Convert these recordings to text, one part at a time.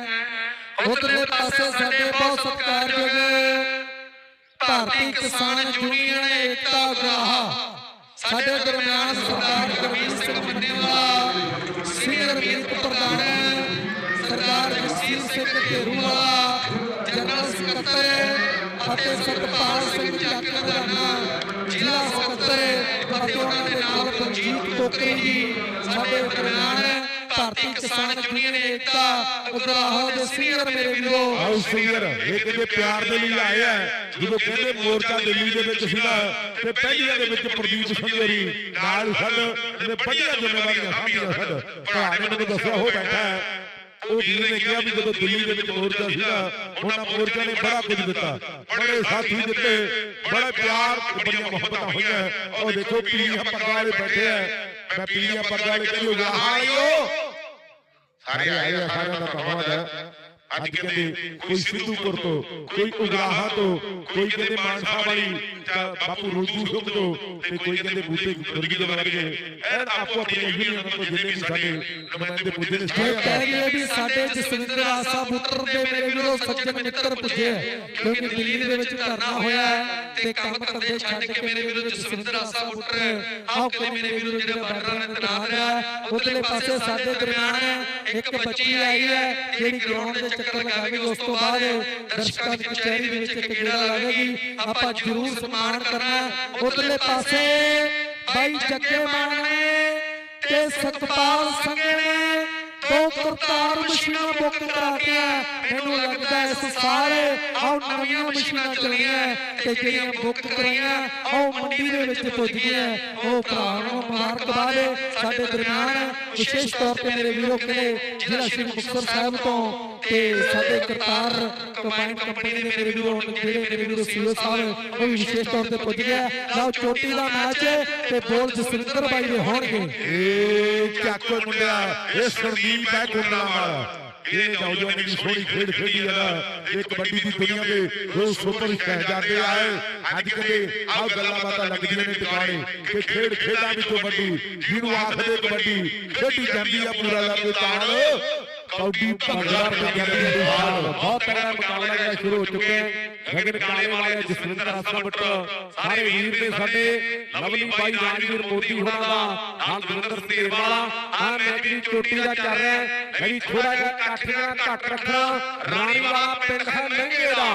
ਉਧਰਲੇ ਪਾਸੇ ਸਾਡੇ ਬਹੁਤ ਸਤਿਕਾਰਯੋਗ ਭਾਰਤੀ ਕਿਸਾਨ ਯੂਨੀਅਨ ਏਕਤਾ ਗਰਾਹਾ ਸਾਡੇ ਦਰਮਿਆਨ ਸਰਦਾਰ ਗੁਰਮੀਤ ਸਿੰਘ ਮੰਨੇਵਾਲਾ, ਸੀਨੀਅਰ ਮੀਤ ਪ੍ਰਧਾਨ ਸਰਦਾਰ ਜਸਵੀਰ ਸਿੰਘ ਢੇਰੂਵਾਲਾ, ਜਨਰਲ ਸਕੱਤਰ ਅਤੇ ਸਤਪਾਲ ਸਿੰਘ ਚੱਕ ਮਰਾਣਾ ਜ਼ਿਲ੍ਹਾ ਸਕੱਤਰ ਅਤੇ ਉਹਨਾਂ ਦੇ ਨਾਲ ਬਲਜੀਤ ਕੋਕਰੀ ਜੀ, ਸਾਡੇ ਦਰਮਿਆਨ ਭਾਰਤੀ ਕਿਸਾਨ ਯੂਨੀਅਨ ਏਕਤਾ ਉਗਰਾਹੋ ਦੇ ਸੀਨੀਅਰ ਮੇਰੇ ਵੀਰੋ ਆਓ ਸਿੰਗਰ ਇਹ ਕਹਿੰਦੇ ਪਿਆਰ ਦੇ ਲਈ ਆਏ ਆ। ਜਦੋਂ ਕਹਿੰਦੇ ਮੋਰਚਾ ਦਿੱਲੀ ਦੇ ਵਿੱਚ ਸੀਗਾ ਤੇ ਪਹਿਲੀਆਂ ਦੇ ਵਿੱਚ ਪ੍ਰਦੀਪ ਸੰਗਰੀ ਨਾਲ ਸਨ ਇਹਨੇ ਵੱਡੀਆਂ ਜ਼ਿੰਮੇਵਾਰੀਆਂ ਸਾਂਭੀਆਂ ਸਨ। ਭਰਾ ਨੇ ਮੈਨੂੰ ਦੱਸਿਆ ਉਹ ਬੈਠਾ ਹੈ। ਉਹ ਵੀਰ ਨੇ ਕਿਹਾ ਵੀ ਜਦੋਂ ਦਿੱਲੀ ਦੇ ਵਿੱਚ ਮੋਰਚਾ ਸੀਗਾ ਉਹਨਾਂ ਮੋਰਚਾ ਨੇ ਬੜਾ ਕੁਝ ਦਿੱਤਾ। ਬੜੇ ਸਾਥੀ ਦਿੱਤੇ ਬੜਾ ਪਿਆਰ ਬੜੀਆਂ ਮੁਹੱਬਤਾਂ ਹੋਈਆਂ ਉਹ ਦੇਖੋ ਪੀਲੀਆਂ ਪੱਗਾਂ ਵਾਲੇ ਬੈਠੇ ਆ ਮੈਂ ਪੀਲੀਆਂ ਪੱਗਾਂ ਵਾਲੇ ਕਹਿੰਦੀ ਹੋ ਹਾਲਿਓ ਸਾਰੇ ਆਏ ਆ ਸਾਰਿਆਂ ਦਾ ਧੰਨਵਾਦ। ਅੱਜ ਕਹਿੰਦੇ ਕੋਈ ਸਿੱਧੂਪੁਰ ਤੋਂ ਕੋਈ ਉਗਰਾਹਾ ਤੋਂ ਕੋਈ ਕਹਿੰਦੇ ਮਾਨਸਾ ਵਾਲੀ ਬਾਪੂ ਰੋਜੂ ਸਿੰਘ ਤੋਂ ਤੇ ਕੋਈ ਕਹਿੰਦੇ ਬੂਟੇ ਗੁਰਗੀ ਦੇ ਵਰਗੇ ਐਨ ਆਪੋ ਆਪਣੀਆਂ ਯੂਨੀਅਨਾਂ ਤੋਂ ਜਿੰਨੇ ਵੀ ਸਾਡੇ ਨੁਮਾਇੰਦੇ ਪੁੱਜੇ ਨੇ ਇਹ ਸਾਰੇ ਕਹਿ ਰਹੇ ਵੀ ਸਾਡੇ ਜਸਵਿੰਦਰ ਆਸਾ ਪੁੱਤਰ ਦੇ ਮੇਰੇ ਵੀਰੋ ਸੱਜਣ ਮਿੱਤਰ ਪੁੱਜੇ। ਕਿਉਂਕਿ ਦਿੱਲੀ ਦੇ ਵਿੱਚ ਧਰਨਾ ਹੋਇਆ ਤੇ ਕੰਮ ਕਰਦੇ ਛੱਡ ਕੇ ਮੇਰੇ ਵੀਰੋ ਜਸਵਿੰਦਰ ਆਸਾ ਪੁੱਤਰ ਆਓ ਕਿ ਮੇਰੇ ਵੀਰੋ ਜਿਹੜੇ ਬਾਰਡਰਾਂ ਤੇ ਤਨਾਤ ਹੈ ਉਧਰਲੇ ਪਾਸੇ ਸਾਡੇ ਦਰਮਿਆਨ ਇੱਕ ਬੱਚੀ ਆਈ ਹੈ ਜਿਹੜੀ ਗਰਾਊਂਡ ਦੇ ਚੱਕਰ ਲਗਾਵੇਗੀ, ਉਸ ਤੋਂ ਬਾਅਦ ਦਰਸ਼ਕਾਂ ਦੀ ਕਚਹਿਰੀ ਦੇ ਵਿੱਚ ਇੱਕ ਗੇੜਾ ਲਾਵੇਗੀ। ਆਪਾਂ ਜ਼ਰੂਰ ਸਨਮਾਨ ਕਰਨਾ ਉਧਰਲੇ ਪਾਸੇ ਬਾਈ ਜੱਗੇ ਮਾਨ ਨੇ ਤੇ ਸਤਪਾਲ ਸਿੰਘ ਨੇ। ਦੋ ਕਰਤਾਰ ਮਸ਼ੀਨਾਂ ਬੁੱਕ ਕਰਾਤੀਆਂ ਮੈਨੂੰ ਲੱਗਦਾ ਇਸ ਸਾਲ ਆਉ ਨਵੀਆਂ ਮਸ਼ੀਨਾਂ ਚੱਲੀਆਂ ਤੇ ਜਿਹੜੀਆਂ ਬੁੱਕ ਕਰਾਈਆਂ ਆਉ ਮੰਡੀ ਦੇ ਵਿੱਚ ਪੁੱਜ ਗਈਆਂ ਉਹ ਭਰਾ ਨੂੰ ਮੁਬਾਰਕਬਾਦ ਸਾਡੇ ਦਰਮਿਆਨ, ਵਿਸ਼ੇਸ਼ ਤੌਰ ਤੇ ਮੇਰੇ ਵੀਰੋ ਕਹਿੰਦੇ ਜ਼ਿਲ੍ਹਾ ਸ਼੍ਰੀ ਮੁਕਤਸਰ ਸਾਹਿਬ ਤੋਂ ਤੇ ਸਾਡੇ ਕਰਤਾਰ ਕੰਬਾਈਨ ਕੰਪਨੀ ਦੇ ਮੇਰੇ ਵੀਰੋ, ਜਿਹੜੇ ਮੇਰੇ ਵੀਰੋ ਸੀਓ ਸਾਹਿਬ, ਉਹ ਵੀ ਵਿਸ਼ੇਸ਼ ਤੌਰ ਤੇ ਪੁੱਜ ਗਿਆ। ਲਓ, ਚੋਟੀ ਦਾ ਮੈਚ ਤੇ ਬੋਲ ਜਸਵਿੰਦਰ ਬਾਈ ਦੇ ਹੋਣਗੇ। ਇਹ ਚੱਕ ਮੁੰਡਿਆ, ਇਹ ਸਰਦੀਪ ਹੈ ਕੁੰਡਲਾ ਵਾਲਾ ਇਹ ਨੌਜਵਾਨ ਦੀ ਸੋਹਣੀ ਖੇਡ ਖੇਡੀ ਹੈ ਨਾ, ਇਹ ਕਬੱਡੀ ਦੀ ਦੁਨੀਆ ਦੇ ਦੋ ਸੁਪਰ ਸ਼ਹਿਜ਼ਾਦੇ ਆਏ ਅੱਜ ਕਹਿੰਦੇ ਆਹ ਗੱਲਾਂ ਬਾਤਾਂ ਲੱਗਦੀਆਂ ਨੇ ਟਿਕਾਣੇ ਕਿ ਖੇਡ ਖੇਡਾਂ ਵਿੱਚੋਂ ਵੱਡੀ ਜਿਹਨੂੰ ਆਖਦੇ ਕਬੱਡੀ, ਖੇਡੀ ਜਾਂਦੀ ਆ ਪੂਰਾ ਲਾ ਕੇ ਤਾਲ। ਕੌਡੀ ਭੰਗੜਾ ਪੰਜਾਬੀ ਦੇ ਹਾਲ ਬਹੁਤ ਤਗੜਾ ਮੁਕਾਬਲਾ ਜਿਹੜਾ ਸ਼ੁਰੂ ਹੋ ਚੁੱਕਿਆ ਹੈ। ਗਗਨ ਕਾਲੇ ਵਾਲੇ ਜਸਵਿੰਦਰ ਬੱਟ ਸਾਰੇ ਵੀਰ ਨੇ ਸਾਡੇ ਲਵਲੀ ਬਾਈ ਰਾਜਵੀਰ ਮੋਦੀ ਹੋਣਾ ਦਾ ਨਾਲ ਦਵਿੰਦਰ ਸਿੰਘ ਵਾਲਾ ਆ ਮੈਚ ਦੀ ਚੋਟੀ ਦਾ ਚੱਲ ਰਿਹਾ ਹੈ ਜਿਹੜੀ ਥੋੜਾ ਜਿਹਾ ਕੱਠ ਨਾਲ ਘੱਟ ਰੱਖਣਾ ਰਾਣੀ ਵਾਲਾ ਪਿੰਡ ਹੈ ਮਹਿੰਗੇ ਦਾ।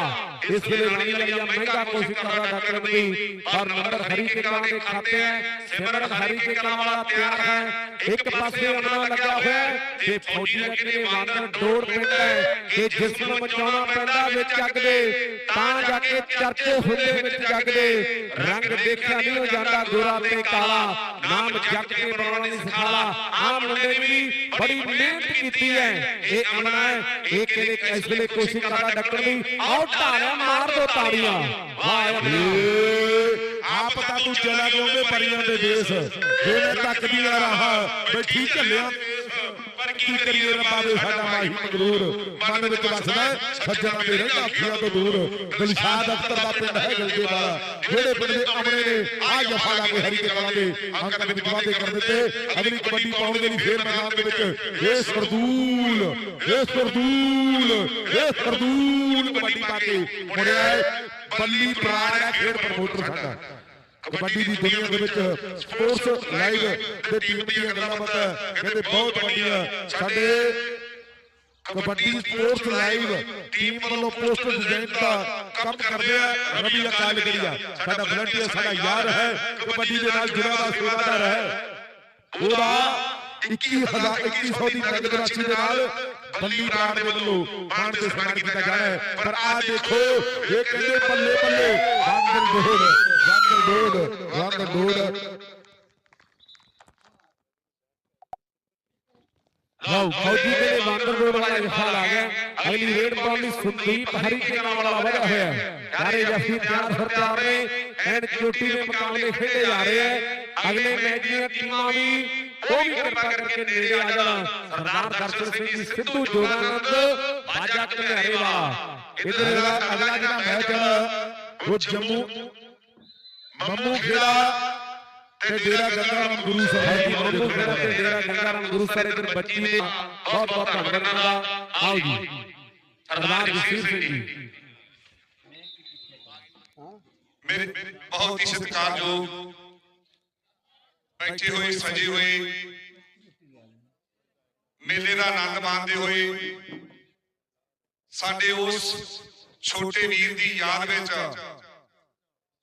ਇਸ ਵੇਲੇ ਰਾਣੀ ਵਾਲਾ ਮਹਿੰਗਾ ਕੋਸ਼ਿਸ਼ ਕਰਦਾ ਡਾਕਟਰ ਦੀ ਪਰ ਨੰਬਰ ਹਰੀ ਕੇ ਕਾਂ ਦੇ ਖਾਤੇ ਹੈ ਸਿਮਰਨ ਹਰੀ ਕੇ ਕਾਂ ਵਾਲਾ ਤਿਆਰ ਹੈ ਇੱਕ ਪਾਸੇ ਅਮਨਾ ਲੱਗਾ ਹੋਇਆ ਤੇ ਫੌਜੀ ਅੱਗੇ ਵਾਂਦਰ ਡੋਰ ਪੈਂਦਾ ਹੈ ਤੇ ਜਿਸ ਨੂੰ ਮਚਾਉਣਾ ਪੈਂਦਾ ਵਿੱਚ ਜੱਗ ਦੇ ਤਾਂ ਜਾ ਕੇ ਚਰਚੇ ਹੁੰਦੇ ਵਿੱਚ ਜੱਗ ਦੇ ਰੰਗ ਦੇਖਿਆ ਨਹੀਂ ਜਾਂਦਾ ਗੋਰਾ ਤੇ ਕਾਲਾ। ਨਾਮ ਜੱਗ ਕੇ ਬਣਾਉਣਾ ਨਹੀਂ ਸਿਖਾਲਾ। ਆ ਮੁੰਡੇ ਵੀ ਬੜੀ ਮਿਹਨਤ ਕੀਤੀ ਹੈ। ਇਹ ਅਮਨਾ ਹੈ। ਇਹ ਕਿਹਦੇ ਇਸ ਵੇਲੇ ਕੋਸ਼ਿਸ਼ ਕਰਦਾ ਡੱਕਣ ਦੀ। ਆਓ ਢਾਲਿਆ ਮਾਰ ਦੋ ਤਾੜੀਆਂ। ਵਾਹ ਆਪ ਤਾਂ ਤੂੰ ਚਲਾ ਜਾਓਗੇ ਪਰੀਆਂ ਦੇ ਦੇਸ਼। ਜਿਵੇਂ ਤੱਕਦੀਆਂ ਰਹਾ। ਬੈਠੀ ਝੱਲਿਆ ਪਰ ਕੀ ਕਰੀਏ ਰੱਬਾ ਦੇ ਸਾਡਾ ਮਾਹੀ ਮਗਰੂਰ ਮਨ ਵਿੱਚ ਵਸਦਾ ਹੈ, ਸੱਜਣਾ ਦੇ ਰਹਿੰਦਾ ਅੱਖੀਆਂ ਤੋਂ ਦੂਰ। ਦਿਲਸ਼ਾਦ ਅਖਤਰ ਦਾ ਪਿੰਡ ਹੈ ਗਲਗੇ ਵਾਲਾ ਜਿਹੜੇ ਪਿੰਡ ਦੇ ਅਮਰੇ ਨੇ ਆ ਜਫਾ ਲਾ ਕੇ ਹਰੀ ਕੇ ਕਲਾਂ ਦੇ ਅੰਕਾਂ ਦੇ ਵਿੱਚ ਵਾਅਦੇ ਕਰ ਦਿੱਤੇ ਅਗਲੀ ਕਬੱਡੀ ਪਾਉਣ ਦੇ ਲਈ ਫੇਰ ਮੈਦਾਨ ਦੇ ਵਿੱਚ ਇਹ ਸਰਦੂਲ ਇਹ ਸਰਦੂਲ ਇਹ ਸਰਦੂਲ ਕਬੱਡੀ ਪਾ ਕੇ ਮੁੜਿਆ ਹੈ। ਬੱਲੀ ਪ੍ਰਾਣ ਦਾ ਖੇਡ ਪ੍ਰਮੋਟਰ ਸਾਡਾ। ਕਬੱਡੀ ਦੀ ਦੁਨੀਆ ਦੇ ਵਿੱਚ ਸਪੋਰਟਸ ਲਾਈਵ ਦੇ ਟੀਮ ਦੀਆਂ ਗੱਲਾਂ ਬਾਤਾਂ ਕਹਿੰਦੇ ਬਹੁਤ ਵੱਡੀਆਂ ਸਾਡੇ ਕਬੱਡੀ ਸਪੋਰਟਸ ਲਾਈਵ ਟੀਮ ਵੱਲੋਂ ਪੋਸਟਰ ਡਿਜ਼ਾਈਨ ਦਾ ਕੰਮ ਕਰਦੇ ਆ ਰਵੀ ਅਕਾਲ ਗੜੀਆ ਸਾਡਾ ਵਲੰਟੀਅਰ ਸਾਡਾ ਯਾਰ ਹੈ। ਕਬੱਡੀ ਦੇ ਨਾਲ ਜੁੜਾ ਦਾ ਸੇਵਾਦਾਰ ਹੈ। ਉਹਦਾ 21000 2100 ਦੀ ਨਗਦ ਰਾਸ਼ੀ ਦੇ ਨਾਲ ਬੱਲੀ ਬਰਾੜ ਦੇ ਵੱਲੋਂ ਮਾਣ ਤੇ ਸਨਮਾਨ ਕੀਤਾ ਜਾਣਾ ਹੈ ਪਰ ਆ ਦੇਖੋ ਇਹ ਕਹਿੰਦੇ ਬੱਲੇ ਬੱਲੇ ਵਾਂਦਰ ਡੋੜ ਵਾਂਦਰ ਡੋੜ ਵਾਂਦਰ ਡੋੜ ਲਓ ਫੌਜੀ ਦੇ ਬਾਂਦਰ ਰੋਡ ਵਾਲਾ ਜਫਾ ਲਾ ਗਿਆ ਅਗਲੀ ਰੇਡ ਪਾਉਣ ਲਈ ਸੁਦੀਪ ਹਰੀ ਕੇ ਨਾਮ ਵਾਲਾ ਵਧਿਆ ਹੋਇਆ ਹੈ ਸਾਰੇ ਜਫੀ ਤਿਆਰ ਸਰਦਾਰ ਨੇ ਐਨ ਚੋਟੀ ਦੇ ਮੁਕਾਬਲੇ ਖੇਡੇ ਜਾ ਰਹੇ ਹੈ ਅਗਲੇ ਮੈਚ ਦੀਆਂ ਟੀਮਾਂ ਵੀ ਉਹ ਵੀ ਕਿਰਪਾ ਕਰਕੇ ਨੇੜੇ ਆ ਜਾਣ ਸਰਦਾਰ ਦਰਸ਼ਨ ਸਿੰਘ ਜੀ ਸਿੱਧੂ ਜੋਗਾਨੰਦ ਬਾਜਾ ਕਲਿਆਰੇ ਵਾਲਾ ਇਧਰ ਜਿਹੜਾ ਅਗਲਾ ਜਿਹੜਾ ਮੈਚ ਹੈ ਉਹ ਜੰਮੂ ਮੰਮੂ ਖੇੜਾ ਤੇ ਡੇਰਾ ਗੰਗਾ ਰਾਮ ਗੁਰੂ ਸਾਹਿਬ ਜੀ ਜੀ ਮੰਗੂ ਖੇੜਾ ਤੇ ਡੇਰਾ ਗੰਗਾ ਰਾਮ ਗੁਰੂ ਸਾਹਿਬ ਇਧਰ ਬੱਚੀ ਨੇ ਬਹੁਤ ਬਹੁਤ ਧੰਨਵਾਦ ਇਹਨਾਂ ਦਾ ਆਓ ਜੀ ਸਰਦਾਰ ਜਸਵੀਰ ਸਿੰਘ ਜੀ ਮੇਰੇ ਬਹੁਤ ਹੀ ਸਤਿਕਾਰਯੋਗ ਬੈਠੇ ਹੋਏ ਸਜੇ ਹੋਏ ਮੇਲੇ ਦਾ ਆਨੰਦ ਮਾਣਦੇ ਹੋਏ ਸਾਡੇ ਉਸ ਛੋਟੇ ਵੀਰ ਦੀ ਯਾਦ ਵਿੱਚ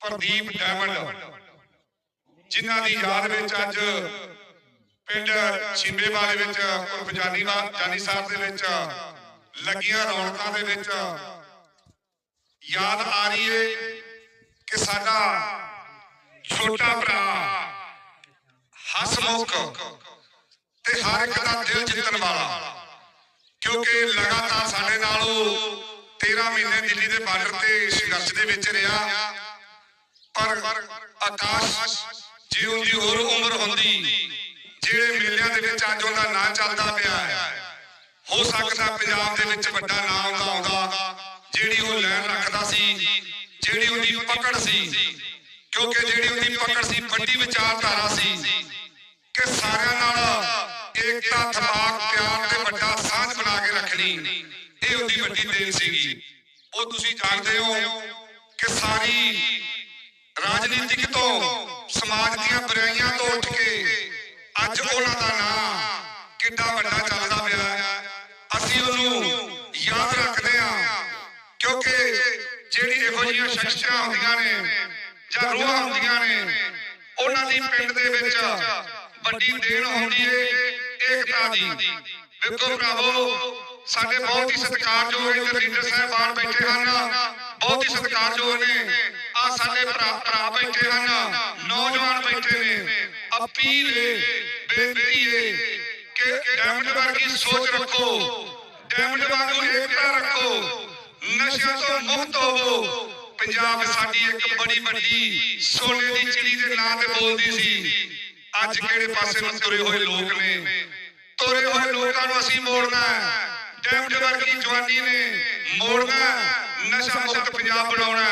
ਪ੍ਰਦੀਪ ਡਾਇਮੰਡ ਜਿਨ੍ਹਾਂ ਦੀ ਯਾਦ ਵਿੱਚ ਅੱਜ ਪਿੰਡ ਛਿੰਬੇਵਾਲ ਵਿੱਚ ਉਰਫ ਜਾਨੀਵਾਲ ਜਾਨੀ ਸਾਹਿਬ ਦੇ ਵਿੱਚ ਲੱਗੀਆਂ ਰੌਣਕਾਂ ਦੇ ਵਿੱਚ ਯਾਦ ਆ ਰਹੀ ਏ ਕਿ ਸਾਡਾ ਛੋਟਾ ਭਰਾ ਹਸਮੁਖ ਤੇ ਹਰ ਇੱਕ ਦਾ ਦਿਲ ਜਿੱਤਣ ਵਾਲਾ। ਕਿਉਂਕਿ ਲਗਾਤਾਰ ਸਾਡੇ ਨਾਲ ਉਹ 13 ਮਹੀਨੇ ਦਿੱਲੀ ਦੇ ਬਾਰਡਰ ਤੇ ਸੰਘਰਸ਼ ਦੇ ਵਿੱਚ ਰਿਹਾ। ਪਰ ਆਕਾਸ਼ ਜਿਉਂ ਦੀ ਹੋਰ ਉਮਰ ਹੁੰਦੀ, ਜਿਹੜੇ ਮੇਲਿਆਂ ਦੇ ਵਿੱਚ ਅੱਜ ਉਹਦਾ ਨਾਂ ਚੱਲਦਾ ਪਿਆ ਹੈ। ਹੋ ਸਕਦਾ ਪੰਜਾਬ ਦੇ ਵਿੱਚ ਵੱਡਾ ਨਾਮ ਆਉਂਦਾ ਆਉਂਦਾ ਜਿਹੜੀ ਉਹ ਲੈਣ ਰੱਖਦਾ ਸੀ, ਜਿਹੜੀ ਉਹਦੀ ਪਕੜ ਸੀ। ਕਿਉਂਕਿ ਜਿਹੜੀ ਉਹਦੀ ਪਕੜ ਸੀ ਵੱਡੀ ਵਿਚਾਰਧਾਰਾ ਸੀ। ਕਿ ਸਾਰਿਆਂ ਨਾਲ ਏਕਤਾ ਤਬਾਕ ਪਿਆਰ ਤੇ ਵੱਡਾ ਸਾਂਝ ਬਣਾ ਕੇ ਰੱਖਣੀ ਇਹ ਉਹਦੀ ਵੱਡੀ ਦੇਣ ਸੀਗੀ। ਉਹ ਤੁਸੀਂ ਜਾਣਦੇ ਹੋ ਕਿ ਸਾਰੀ ਰਾਜਨੀਤਿਕ ਤੋਂ ਸਮਾਜ ਦੀਆਂ ਬੁਰਾਈਆਂ ਤੋਂ ਉੱਠ ਕੇ ਅੱਜ ਉਹਨਾਂ ਦਾ ਨਾਮ ਕਿੰਨਾ ਵੱਡਾ ਚੱਲਦਾ ਪਿਆ ਹੈ। ਅਸੀਂ ਉਹਨੂੰ ਯਾਦ ਰੱਖਦੇ ਹਾਂ ਕਿਉਂਕਿ ਜਿਹੜੀ ਇਹੋ ਜਿਹੀਆਂ ਸ਼ਖਸੀਆਂ ਹੁੰਦੀਆਂ ਨੇ ਜਾਂ ਰੂਹਾਂ ਹੁੰਦੀਆਂ ਨੇ। ਉਹਨਾਂ ਦੀ ਪਿੰਡ ਦੇ ਵਿੱਚ ਵੱਡੀ ਦੇਣ ਹੁੰਦੀ ਏ ਏਕਤਾ ਦੀ। ਵੇਖੋ ਭਰਾਵੋ ਸਾਡੇ ਬਹੁਤ ਹੀ ਸਤਿਕਾਰਯੋਗ ਇੱਧਰ ਲੀਡਰ ਸਾਹਿਬਾਨ ਬੈਠੇ ਹਨ ਬਹੁਤ ਹੀ ਸਤਿਕਾਰਯੋਗ ਨੇ। ਆ ਸਾਡੇ ਭਰਾ ਭਰਾ ਬੈਠੇ ਹਨ ਨੌਜਵਾਨ ਬੈਠੇ ਨੇ। ਅਪੀਲ ਏ ਬੇਨਤੀ ਏ ਕਿ ਡੈਮਡ ਵਰਗੀ ਸੋਚ ਰੱਖੋ। ਡੈਮਡ ਵਾਂਗੂ ਏਕਤਾ ਰੱਖੋ। ਨਸ਼ਿਆਂ ਤੋਂ ਮੁਕਤ ਹੋਵੋ। ਪੰਜਾਬ ਸਾਡੀ ਇੱਕ ਬੜੀ ਵੱਡੀ ਸੋਨੇ ਦੀ ਚਿੜੀ ਦੇ ਨਾਂ ਤੇ ਬੋਲਦੀ ਸੀ ਅੱਜ ਕਿਹੜੇ ਪਾਸੇ ਨੂੰ ਤੁਰੇ ਹੋਏ ਲੋਕ ਨੇ? ਤੁਰੇ ਹੋਏ ਲੋਕਾਂ ਨੂੰ ਅਸੀਂ ਮੋੜਨਾ ਹੈ। ਡੈਮਡ ਵਰਗੀ ਜਵਾਨੀ ਨੇ ਮੋੜਨਾ ਹੈ, ਨਸ਼ਾ ਮੁਕਤ ਪੰਜਾਬ ਬਣਾਉਣਾ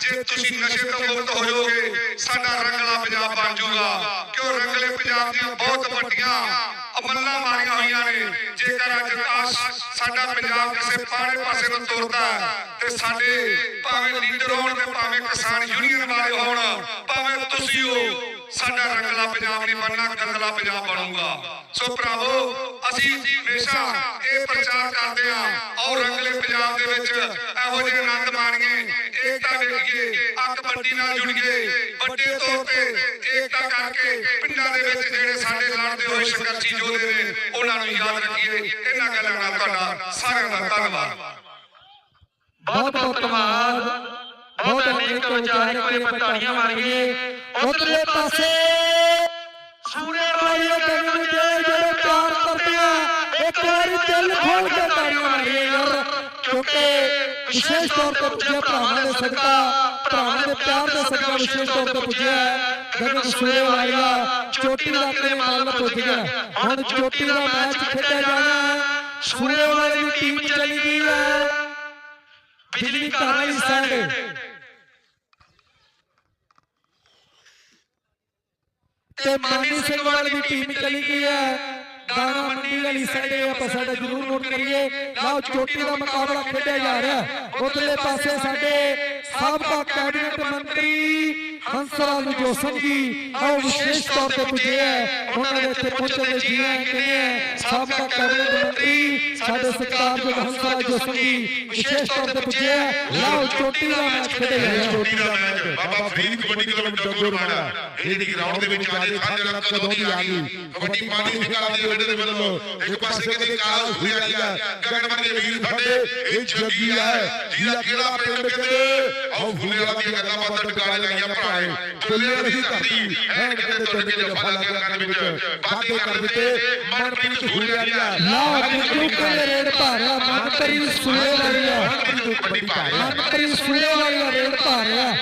ਜੇ ਤੁਸੀਂ ਨਸ਼ੇ ਤੋਂ ਮੁਕਤ ਹੋ ਜਾਓਗੇ ਸਾਡਾ ਰੰਗਲਾ ਪੰਜਾਬ ਬਣ ਜਾਊਗਾ। ਕਿਉਂ ਰੰਗਲੇ ਪੰਜਾਬ ਦੀਆਂ ਬਹੁਤ ਵੱਡੀਆਂ ਅਮਲਾਂ ਮਾਰੀਆਂ ਹੋਈਆਂ ਨੇ? ਜੇਕਰ ਅੱਜ ਆਸ ਸਾਡਾ ਪੰਜਾਬ ਕਿਸੇ ਪਾਣੇ ਪਾਸੇ ਨੂੰ ਤੁਰਦਾ ਤੇ ਸਾਡੇ ਭਾਵੇਂ ਲੀਡਰ ਹੋਣ ਤੇ ਭਾਵੇਂ ਕਿਸਾਨ ਯੂਨੀਅਨ ਵਾਲੇ ਹੋਣ, ਭਾਵੇਂ ਤੁਸੀਂ ਹੋ, ਸਾਡਾ ਰੰਗਲਾ ਪੰਜਾਬ ਨਹੀਂ ਬਣਨਾ ਗੰਦਲਾ ਪੰਜਾਬ ਬਣੂਗਾ। ਸੋ ਭਰਾਵੋ, ਅਸੀਂ ਹਮੇਸ਼ਾ ਇਹ ਪ੍ਰਚਾਰ ਕਰਦੇ ਹਾਂ ਔਰ ਰੰਗਲੇ ਪੰਜਾਬ ਦੇ ਵਿੱਚ ਇਹੋ ਜਿਹੇ ਆਨੰਦ ਮਾਣੀਏ, ਏਕਤਾ ਵੇਖੀਏ ਅੱਕ ਵੱਡੀ ਨਾਲ ਜੁੜੀਏ, ਵੱਡੇ ਤੌਰ ਤੇ ਏਕਤਾ ਕਰਕੇ ਪਿੰਡਾਂ ਦੇ ਵਿੱਚ ਜਿਹੜੇ ਸਾਡੇ ਲੜਦੇ ਹੋਏ ਸੰਘਰਸ਼ੀ ਯੋਧੇ ਨੇ, ਉਹਨਾਂ ਨੂੰ ਯਾਦ ਰੱਖੀਏ। ਇਹਨਾਂ ਗੱਲਾਂ ਨਾਲ ਤੁਹਾਡਾ ਸਾਰਿਆਂ ਦਾ ਧੰਨਵਾਦ। ਬਹੁਤ ਬਹੁਤ ਧੰਨਵਾਦ। ਬਹੁਤ ਅਨੇਕ ਵਿਚਾਰ ਕੋਲੇ ਪਤਾੜੀਆਂ ਮਾਰੀਏ ਉਧਰਲੇ ਪਾਸੇ ਸੂਰੇ ਵਾਲੀ ਗਗਨ ਦੇ ਜਿਹੜੇ ਪਿਆਰ ਕਰਦੇ ਆ ਇੱਕ ਵਾਰੀ ਦਿਲ ਖੋਲ ਕੇ ਤਾੜੀਆਂ ਮਾਰੀਏ ਯਾਰ ਕਿਉਂਕਿ ਵਿਸ਼ੇਸ਼ ਤੌਰ ਤੇ ਪੁੱਜਿਆ ਭਰਾਵਾਂ ਦੇ ਸਦਕਾ ਭਰਾਵਾਂ ਦੇ ਪਿਆਰ ਦੇ ਸਦਕਾ ਵਿਸ਼ੇਸ਼ ਤੌਰ ਤੇ ਪੁੱਜਿਆ। ਗਗਨ ਸੂਰੇ ਵਾਲਾ ਚੋਟੀ ਦਾ ਆਪਣੇ ਮਾਲ ਪੁੱਜ ਗਿਆ। ਹੁਣ ਚੋਟੀ ਦਾ ਮੈਚ ਖੇਡਿਆ ਜਾਣਾ। ਸੂਰੇ ਵਾਲੇ ਦੀ ਟੀਮ ਚਲੀ ਗਈ ਹੈ। ਬਿਜਲੀ ਘਰ ਵਾਲੀ ਸਾਈਡ ਤੇ ਮਾਨੀ ਸਿੰਘ ਵਾਲੀ ਦੀ ਟੀਮ ਚਲੀ ਗਈ ਹੈ। ਦਾਣਾ ਮੰਡੀ ਵਾਲੀ ਸਾਈਡ ਆਪਾਂ ਸਾਡਾ ਜ਼ਰੂਰ ਨੋਟ ਕਰੀਏ। ਲਓ ਚੋਟੀ ਦਾ ਮੁਕਾਬਲਾ ਖੇਡਿਆ ਜਾ ਰਿਹਾ। ਉਧਰਲੇ ਪਾਸੇ ਸਾਡੇ ਸਾਬਕਾ ਕੈਬਨਿਟ ਮੰਤਰੀ ਹੰਸਰਾਜ ਜੋਸਨ ਜੀ ਆਓ ਵਿਸ਼ੇਸ਼ ਤੌਰ ਤੇ ਪੁੱਜੇ ਹੈ ਉਹਨਾਂ ਦੇ ਇੱਥੇ ਪਹੁੰਚਣ ਦੇ ਜੀ ਆਇਆਂ ਕਹਿੰਦੇ ਹੈ ਸਾਬਕਾ ਕੈਬਨਿਟ ਮੰਤਰੀ ਸਾਡੇ ਸਤਿਕਾਰਯੋਗ ਹੰਸਰਾਜ ਜੋਸਨ ਜੀ ਵਿਸ਼ੇਸ਼ ਤੌਰ ਤੇ ਪੁੱਜੇ ਹੈ ਲਓ ਚੋਟੀ ਦਾ ਮੈਚ ਖੇਡਿਆ ਜਾ ਰਿਹਾ ਚੋਟੀ ਦਾ ਮੈਚ ਬਾਬਾ ਫਰੀਦ ਕਬੱਡੀ ਕਲੱਬ ਜੱਗੋ ਰਮਾਣਾ ਇਹਦੀ ਗਰਾਊਂਡ ਦੇ ਵਿੱਚ ਆਜੇ ਸਾਂਝਾ ਕਦੋਂ ਦੀ ਆ ਗਈ ਕਬੱਡੀ ਪਾਣੀ ਨਿਕਾਲਾ ਦੇ ਅੱਡੇ ਦੇ ਬਦਲੋ ਇੱਕ ਪਾਸੇ ਕਦੇ ਕਾਲਾ ਹੋਈ ਜਾਂਦੀ ਹੈ ਗਗਨ ਦੇ ਵੀਰ ਸਾਡੇ ਇਹ ਜੱਗੀ ਹੈ ਜਿਹਦਾ ਕਿਹੜਾ ਪਿੰਡ ਕਹਿੰਦੇ ਆਓ ਫੁੱਲੇ ਵਾਲਾ ਦੀ ਗੱਲਾਂ ਬਾਤਾਂ ਟਿਕਾਣੇ ਲਾਈਆਂ ਭਰਾਏ ਫੁੱਲੇ ਵਾਲੀ ਧਰਤੀ। ਹੈ ਕਹਿੰਦੇ ਚੰਦ ਕੇ ਜਫਾ ਲਾ ਕੇ ਕਰਨ ਵਿੱਚ। ਵਾਅਦੇ ਕਰ ਦਿੱਤੇ। ਮਨਪ੍ਰੀਤ ਸੂਰੇ ਵਾਲੀ ਆ ਲਓ ਬਿੱਟੂ ਕੇ ਰੇਡ ਭਾਰਿਆ ਮਨਪ੍ਰੀਤ ਸੂਰੇ ਵਾਲੀ ਆ ਕਬੱਡੀ ਭਾਰੇ ਮਨਪ੍ਰੀਤ ਸੂਰੇ ਵਾਲੀ ਦਾ ਰੇਡ ਭਾਰਿਆ।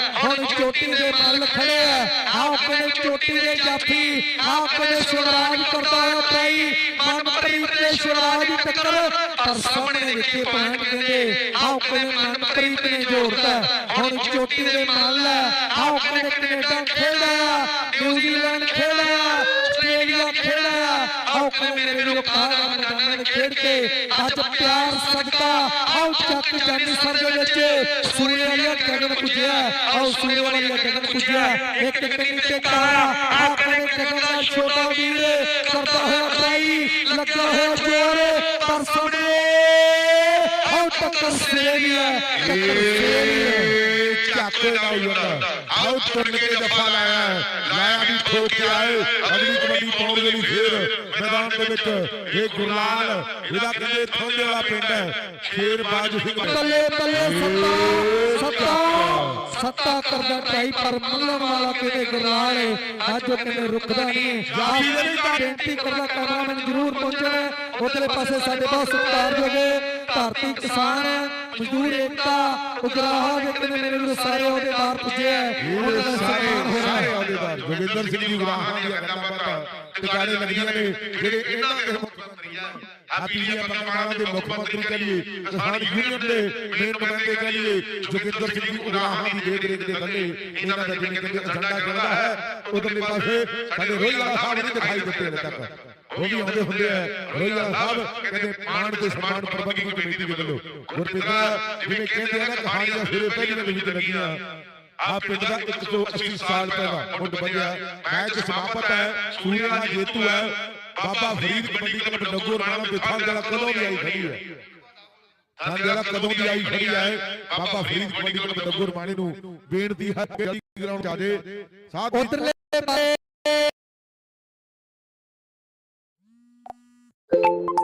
ਚੋਟੀ ਦੇ ਮੱਲ ਖੜੇ ਆ। ਆਪਣੇ ਚੋਟੀ ਦੇ ਜਾਫੀ ਆਪਣੇ ਸ਼ਿਵਰਾਜ ਕਰਦਾ ਹੋਇਆ ਪ੍ਰਾਈ ਮਨਪ੍ਰੀਤ ਤੇ ਸ਼ਿਵਰਾਜ ਦੀ ਟੱਕਰ। ਪਰ ਸਾਹਮਣੇ ਵਿੱਚੇ ਕਹਿੰਦੇ। ਆਓ ਕਹਿੰਦੇ ਮਨਪ੍ਰੀਤ ਨੇ ਜੋੜਦਾ। ਹੁਣ ਚੋਟੀ ਦੇ ਮੰਨ ਲੈ ਆਓ ਕਹਿੰਦੇ ਕੈਨੇਡਾ ਖੇਡਿਆ ਨਿਊਜ਼ੀਲੈਂਡ ਖੇਡਿਆ ਆਸਟ੍ਰੇਲੀਆ ਖੇਡਿਆ ਆਓ ਕਹਿੰਦੇ ਮੇਰੇ ਵੀਰੋ ਕਾਹਦਾ ਮੈਦਾਨਾਂ ਦੇ ਖੇਡ ਕੇ ਅੱਜ ਪਿਆਰ ਸਦਕਾ ਆਓ ਚੱਕ ਜਾਨੀ ਸਰ ਦੇ ਵਿੱਚ। ਸੂਰੇ ਵਾਲੀਆ ਗਗਨ ਪੁੱਜਿਆ। ਆਓ ਸੂਰੇ ਵਾਲੀਆ ਗਗਨ ਪੁੱਜਿਆ। ਇੱਕ ਕੰਨੀ ਤੇ ਤਾਰਾ। ਆਓ ਕਹਿੰਦੇ ਗਗਨ ਦਾ ਛੋਟਾ ਵੀਰ ਕਰਦਾ ਹੋਇਆ ਬਾਈ ਲੱਗਾ ਹੋਇਆ ਜੋਰ ਪਰ ਸਾਹਮਣੇ ਆਓ ਟੱਕਰ ਹੈ ਟੱਕਰ ਸਿਰੇ ਦਾ ਯੁੱਧ ਆਉ ਤੁਰਨ ਕੇ ਦਫਾ ਲਾਇਆ ਹੈ। ਲਾਇਆ ਵੀ ਠੋਕ ਕੇ ਆਏ ਅਗਲੀ ਕਬੱਡੀ ਪਾਉਣ ਦੇ ਲਈ ਫੇਰ ਮੈਦਾਨ ਦੇ ਵਿੱਚ ਇਹ ਗੁਰਲਾਲ ਇਹਦਾ ਕਹਿੰਦੇ ਥੋਂਦੇ ਵਾਲਾ ਪਿੰਡ ਹੈ ਸ਼ੇਰ ਬਾਜ ਸਿੰਘ ਬੱਲੇ ਬੱਲੇ ਸੱਤਾ ਸੱਤਾ ਸੱਤਾ ਕਰਦਾ ਟਰਾਈ ਪਰ ਮੰਨਣ ਵਾਲਾ ਕਿਤੇ ਗਰਲਾਲ ਹੈ ਅੱਜ ਉਹ ਕਹਿੰਦੇ ਰੁਕਦਾ ਨਹੀਂ ਜਾਫੀ ਦੇ ਵੀ ਬੇਨਤੀ ਕਰਦਾ ਕੈਮਰਾਮੈਨ ਜ਼ਰੂਰ ਪਹੁੰਚਣਾ ਉਧਰਲੇ ਪਾਸੇ ਸਾਡੇ ਬਹੁਤ ਸਤਿਕਾਰਯੋਗ ਭਾਰਤੀ ਕਿਸਾਨ ਮਜ਼ਦੂਰ ਏਕਤਾ ਉਗਰਾਹਾ ਦੇ ਕਹਿੰਦੇ ਮੇਰੇ ਵੀਰੋ ਸਾਰੇ ਅਹੁਦੇਦਾਰ ਪੁੱਜੇ ਆ। ਉਹਨਾਂ ਦਾ ਸਾਰੇ ਸਨਮਾਨ ਹੋ ਰਿਹਾ ਹੈ ਅਹੁਦੇਦਾਰ ਜੋਗਿੰਦਰ ਸਿੰਘ ਜੀ ਗੁਰਾਹਾਂ ਦੀਆਂ ਗੱਲਾਂ ਬਾਤਾਂ ਟਿਕਾਣੇ ਲੱਗਦੀਆਂ ਨੇ ਜਿਹੜੇ ਇਹਨਾਂ ਦੇ ਮੁੱਖ ਮੰਤਰੀ ਆ। ਹੈਪੀ ਜੀ ਬੰਗਾਲਾਂ ਦੇ ਮੁੱਖ ਮੰਤਰੀ ਕਹ ਲਈਏ ਕਿਸਾਨ ਯੂਨੀਅਨ ਦੇ ਮੇਨ ਨੁਮਾਇੰਦੇ ਕਹ ਲਈਏ ਜੋਗਿੰਦਰ ਸਿੰਘ ਜੀ ਗੁਰਾਹਾਂ ਦੀ ਦੇਖ ਰੇਖ ਦੇ ਥੱਲੇ। ਇਹਨਾਂ ਦਾ ਕਹਿੰਦੇ ਏਜੰਡਾ ਚੱਲਦਾ ਹੈ ਉਧਰਲੇ ਪਾਸੇ ਸਾਡੇ ਰੋਈ ਵਾਲਾ ਸਾਹਿਬ ਨਹੀਂ ਦਿਖਾਈ ਦਿੱਤੇ ਹਲੇ ਤੱਕ। ਉਹ ਵੀ ਆਉਂਦੇ ਹੁੰਦੇ ਆ। ਰੋਈ ਵਾਲਾ ਸਾਹਿਬ ਕਹਿੰਦੇ ਮਾਣ ਤੇ ਸਨਮਾਨ ਪ੍ਰਬੰਧਕ ਕਮੇਟੀ ਦੇ ਵੱਲੋਂ। ਗੁਰਪ੍ਰੀਤ ਜਿਵੇਂ ਕਹਿੰਦੇ ਆ ਨਾ ਕਹਾਣੀਆਂ ਸਿਰੇ ਪਹਿਲੀਆਂ ਦੇ ਵਿੱਚ ਲੱਗੀਆਂ। ਆ ਪਿੰਡ ਦਾ 180 ਸਾਲ ਪਹਿਲਾਂ ਮੁੱਢ ਬੰਨਿਆ ਮੈਚ ਸਮਾਪਤ ਹੈ ਸੂਰਿਆ ਦਾ ਜੇਤੂ ਹੈ। ਬਾਬਾ ਫਰੀਦ ਕਬੱਡੀ ਕਲੱਬ ਨਾਮ ਦੇ ਥਾਂ ਜਿਹੜਾ ਕਦੋਂ ਦੀ ਆਈ ਖੜੀ ਹੈ? ਥਾਂ ਜਿਹੜਾ ਕਦੋਂ ਦੀ ਆਈ ਖੜੀ ਹੈ? ਬਾਬਾ ਫਰੀਦ ਕਬੱਡੀ ਕਲੱਬ ਨਗੋਰ ਮਾਣੇ ਨੂੰ ਬੇਨਤੀ ਹੈ ਗਰਾਊਂਡ ਜਾ ਦੇ ਸਾਥ ਉਧਰਲੇ ਪਾਸੇ you